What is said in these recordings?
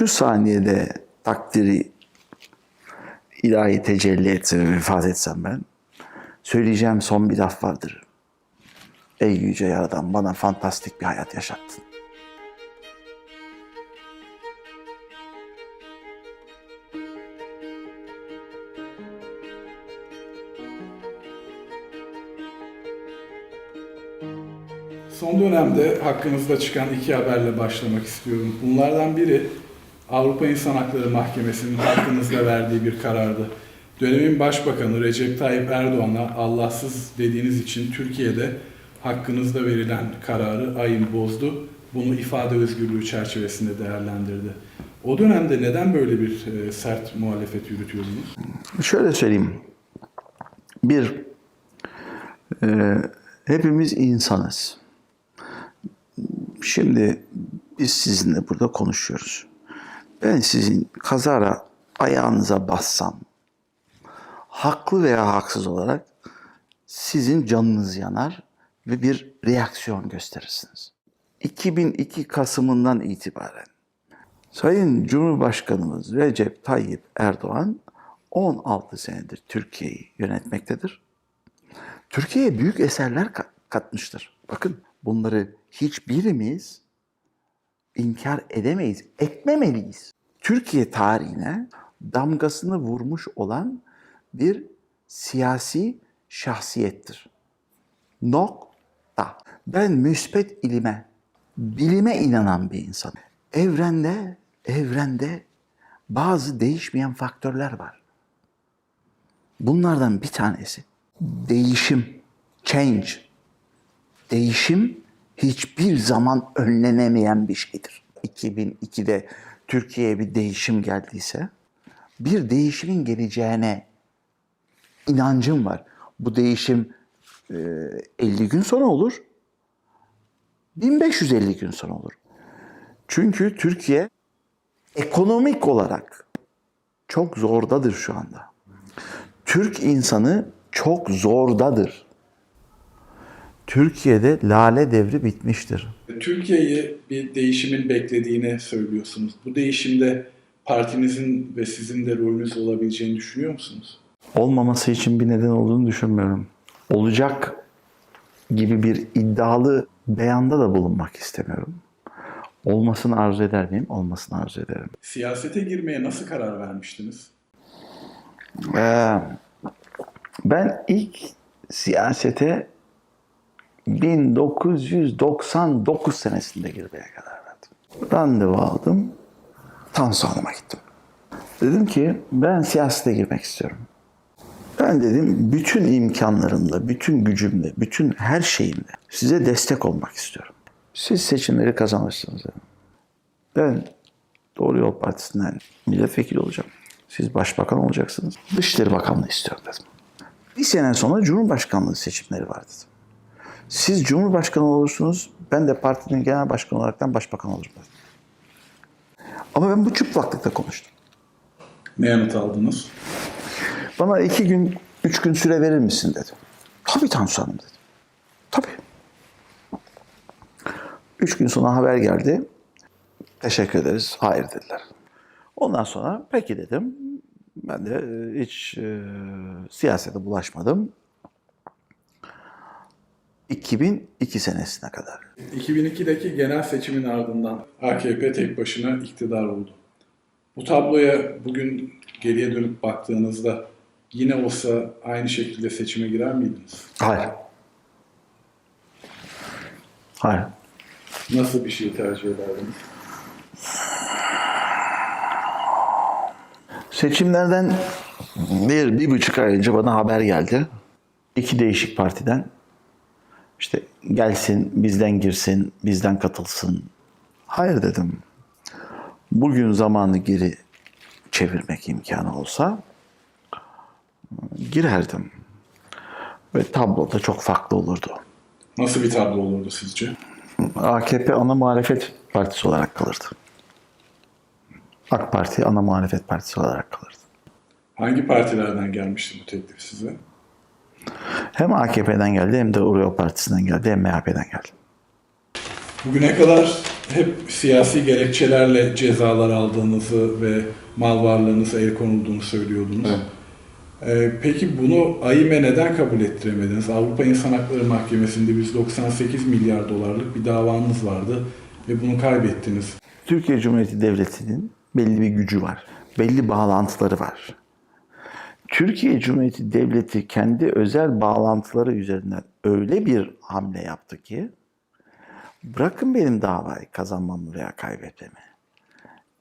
şu saniyede takdiri ilahi tecelli etse ve vefat etsem ben, söyleyeceğim son bir laf vardır. Ey yüce yaradan bana fantastik bir hayat yaşattın. Son dönemde hakkınızda çıkan iki haberle başlamak istiyorum. Bunlardan biri Avrupa İnsan Hakları Mahkemesi'nin hakkınızda verdiği bir karardı. Dönemin Başbakanı Recep Tayyip Erdoğan'a Allahsız dediğiniz için Türkiye'de hakkınızda verilen kararı ayın bozdu. Bunu ifade özgürlüğü çerçevesinde değerlendirdi. O dönemde neden böyle bir e, sert muhalefet yürütüyordunuz? Şöyle söyleyeyim. Bir, e, hepimiz insanız. Şimdi biz sizinle burada konuşuyoruz. Ben sizin kazara ayağınıza bassam, haklı veya haksız olarak sizin canınız yanar ve bir reaksiyon gösterirsiniz. 2002 Kasım'ından itibaren Sayın Cumhurbaşkanımız Recep Tayyip Erdoğan 16 senedir Türkiye'yi yönetmektedir. Türkiye'ye büyük eserler ka- katmıştır. Bakın bunları hiçbirimiz inkar edemeyiz, etmemeliyiz. Türkiye tarihine damgasını vurmuş olan bir siyasi şahsiyettir. Nokta. Ben müspet ilime, bilime inanan bir insanım. Evrende, evrende bazı değişmeyen faktörler var. Bunlardan bir tanesi değişim, change. Değişim hiçbir zaman önlenemeyen bir şeydir. 2002'de Türkiye'ye bir değişim geldiyse bir değişimin geleceğine inancım var. Bu değişim e, 50 gün sonra olur. 1550 gün sonra olur. Çünkü Türkiye ekonomik olarak çok zordadır şu anda. Türk insanı çok zordadır. Türkiye'de lale devri bitmiştir. Türkiye'yi bir değişimin beklediğini söylüyorsunuz. Bu değişimde partinizin ve sizin de rolünüz olabileceğini düşünüyor musunuz? Olmaması için bir neden olduğunu düşünmüyorum. Olacak gibi bir iddialı beyanda da bulunmak istemiyorum. Olmasını arzu eder miyim? Olmasını arzu ederim. Siyasete girmeye nasıl karar vermiştiniz? Ee, ben ilk siyasete 1999 senesinde girmeye karar verdim. Randevu aldım. Tansu Hanım'a gittim. Dedim ki ben siyasete girmek istiyorum. Ben dedim bütün imkanlarımla, bütün gücümle, bütün her şeyimle size destek olmak istiyorum. Siz seçimleri kazanırsınız dedim. Ben Doğru Yol Partisi'nden milletvekili olacağım. Siz başbakan olacaksınız. Dışişleri Bakanlığı istiyorum dedim. Bir sene sonra Cumhurbaşkanlığı seçimleri var dedim. Siz Cumhurbaşkanı olursunuz, ben de partinin genel başkanı olaraktan başbakan olurum. Ama ben bu çıplaklıkta konuştum. Ne yanıt aldınız? Bana iki gün, üç gün süre verir misin dedi. Tabii Tansu Hanım dedi. Tabii. Üç gün sonra haber geldi. Teşekkür ederiz. Hayır dediler. Ondan sonra peki dedim. Ben de e, hiç e, siyasete bulaşmadım. 2002 senesine kadar. 2002'deki genel seçimin ardından AKP tek başına iktidar oldu. Bu tabloya bugün geriye dönüp baktığınızda yine olsa aynı şekilde seçime girer miydiniz? Hayır. Hayır. Nasıl bir şey tercih ederdiniz? Seçimlerden bir, bir buçuk ay önce bana haber geldi. İki değişik partiden. İşte gelsin, bizden girsin, bizden katılsın. Hayır dedim. Bugün zamanı geri çevirmek imkanı olsa girerdim. Ve tablo da çok farklı olurdu. Nasıl bir tablo olurdu sizce? AKP ana muhalefet partisi olarak kalırdı. AK Parti ana muhalefet partisi olarak kalırdı. Hangi partilerden gelmişti bu teklif size? Hem AKP'den geldi hem de Uruyor Partisi'nden geldi hem MHP'den geldi. Bugüne kadar Hep siyasi gerekçelerle cezalar aldığınızı ve mal varlığınıza el konulduğunu söylüyordunuz. Evet. Ee, peki bunu AİM'e neden kabul ettiremediniz? Avrupa İnsan Hakları Mahkemesi'nde 198 milyar dolarlık bir davanız vardı ve bunu kaybettiniz. Türkiye Cumhuriyeti Devleti'nin belli bir gücü var. Belli bağlantıları var. Türkiye Cumhuriyeti Devleti kendi özel bağlantıları üzerinden öyle bir hamle yaptı ki bırakın benim davayı kazanmamı veya kaybetmemi.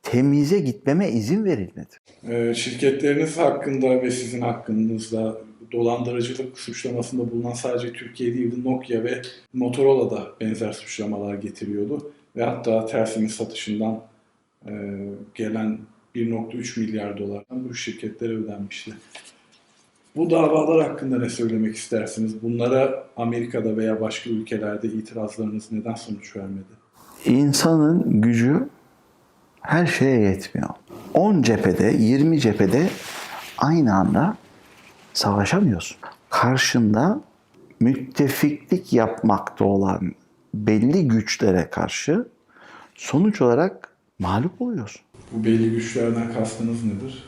Temize gitmeme izin verilmedi. Ee, şirketleriniz hakkında ve sizin hakkınızda dolandırıcılık suçlamasında bulunan sadece Türkiye değil Nokia ve Motorola da benzer suçlamalar getiriyordu. Ve hatta Telsin'in satışından e, gelen 1.3 milyar dolardan bu şirketlere ödenmişti. Bu davalar hakkında ne söylemek istersiniz? Bunlara Amerika'da veya başka ülkelerde itirazlarınız neden sonuç vermedi? İnsanın gücü her şeye yetmiyor. 10 cephede, 20 cephede aynı anda savaşamıyorsun. Karşında müttefiklik yapmakta olan belli güçlere karşı sonuç olarak mağlup oluyorsun. Bu belli güçlerden kastınız nedir?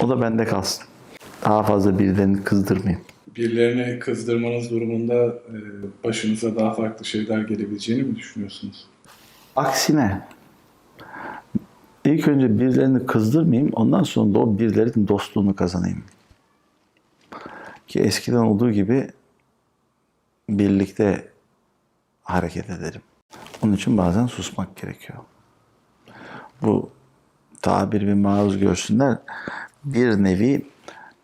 O da bende kalsın. Daha fazla birilerini kızdırmayayım. birilerini kızdırmanız durumunda e, başınıza daha farklı şeyler gelebileceğini mi düşünüyorsunuz? Aksine ilk önce birilerini kızdırmayayım ondan sonra da o birilerinin dostluğunu kazanayım. Ki eskiden olduğu gibi birlikte hareket edelim. Onun için bazen susmak gerekiyor. Bu tabir bir maruz görsünler. Bir nevi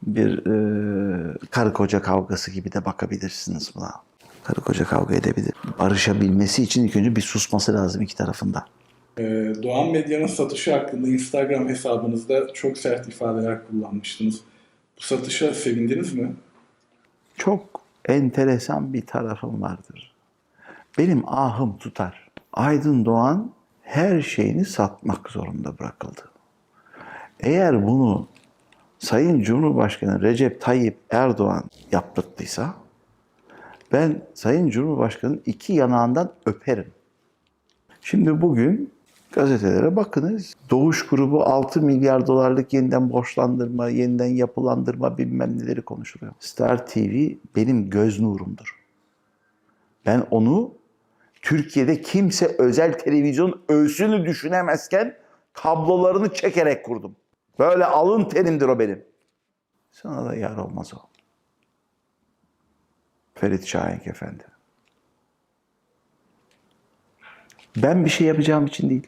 bir e, karı koca kavgası gibi de bakabilirsiniz buna. Karı koca kavga edebilir. Barışabilmesi için ilk önce bir susması lazım iki tarafında. E, Doğan Medya'nın satışı hakkında Instagram hesabınızda çok sert ifadeler kullanmıştınız. Bu satışa sevindiniz mi? Çok enteresan bir tarafım vardır. Benim ahım tutar. Aydın Doğan her şeyini satmak zorunda bırakıldı. Eğer bunu Sayın Cumhurbaşkanı Recep Tayyip Erdoğan yaptırttıysa ben Sayın Cumhurbaşkanı'nın iki yanağından öperim. Şimdi bugün gazetelere bakınız. Doğuş grubu 6 milyar dolarlık yeniden borçlandırma, yeniden yapılandırma bilmem neleri konuşuluyor. Star TV benim göz nurumdur. Ben onu Türkiye'de kimse özel televizyon ölsünü düşünemezken kablolarını çekerek kurdum. Böyle alın terimdir o benim. Sana da yar olmaz o. Ferit Şahenk Efendi. Ben bir şey yapacağım için değil.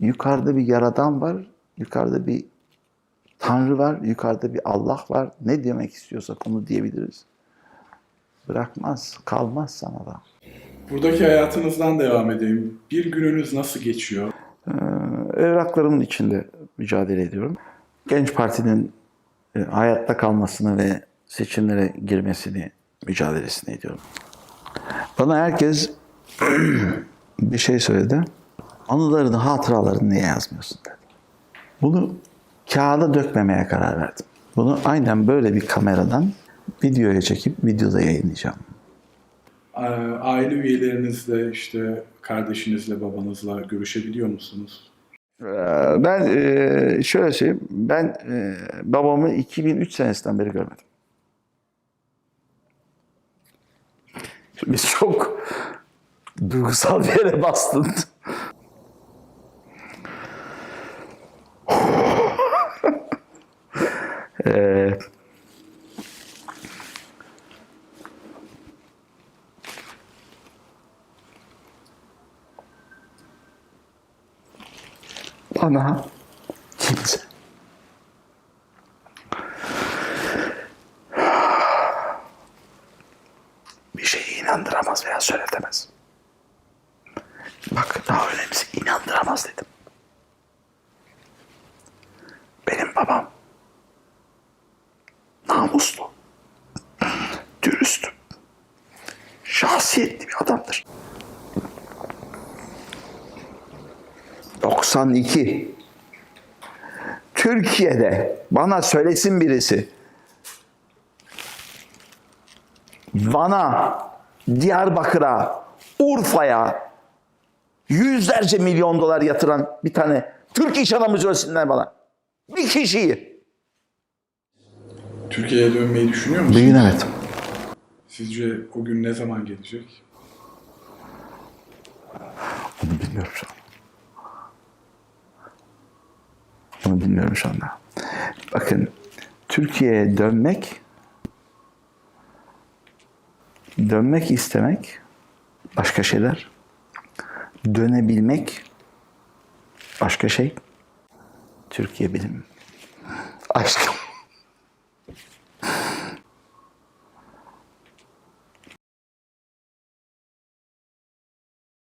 Yukarıda bir yaradan var, yukarıda bir Tanrı var, yukarıda bir Allah var. Ne demek istiyorsak onu diyebiliriz. Bırakmaz, kalmaz sana da. Buradaki hayatınızdan devam edeyim. Bir gününüz nasıl geçiyor? Ee, evraklarımın içinde mücadele ediyorum. Genç Parti'nin e, hayatta kalmasını ve seçimlere girmesini mücadelesini ediyorum. Bana herkes bir şey söyledi. Anılarını, hatıralarını niye yazmıyorsun dedi. Bunu kağıda dökmemeye karar verdim. Bunu aynen böyle bir kameradan videoya çekip videoda yayınlayacağım. A- Aile üyelerinizle, işte kardeşinizle, babanızla görüşebiliyor musunuz? Ee, Ben e, şöyle söyleyeyim, ben e, babamı 2003 senesinden beri görmedim. Biz çok duygusal bir yere bastın. Ee, bana kimse bir şeyi inandıramaz veya söyletemez. Bak daha önemlisi inandıramaz dedim. 92 Türkiye'de bana söylesin birisi Van'a Diyarbakır'a, Urfa'ya yüzlerce milyon dolar yatıran bir tane Türk iş adamı söylesinler bana. Bir kişiyi. Türkiye'ye dönmeyi düşünüyor musunuz? Bir gün evet. Sizce o gün ne zaman gelecek? Onu bilmiyorum şu an. Onu bilmiyorum şu anda. Bakın Türkiye'ye dönmek dönmek istemek başka şeyler. Dönebilmek başka şey. Türkiye benim aşkım.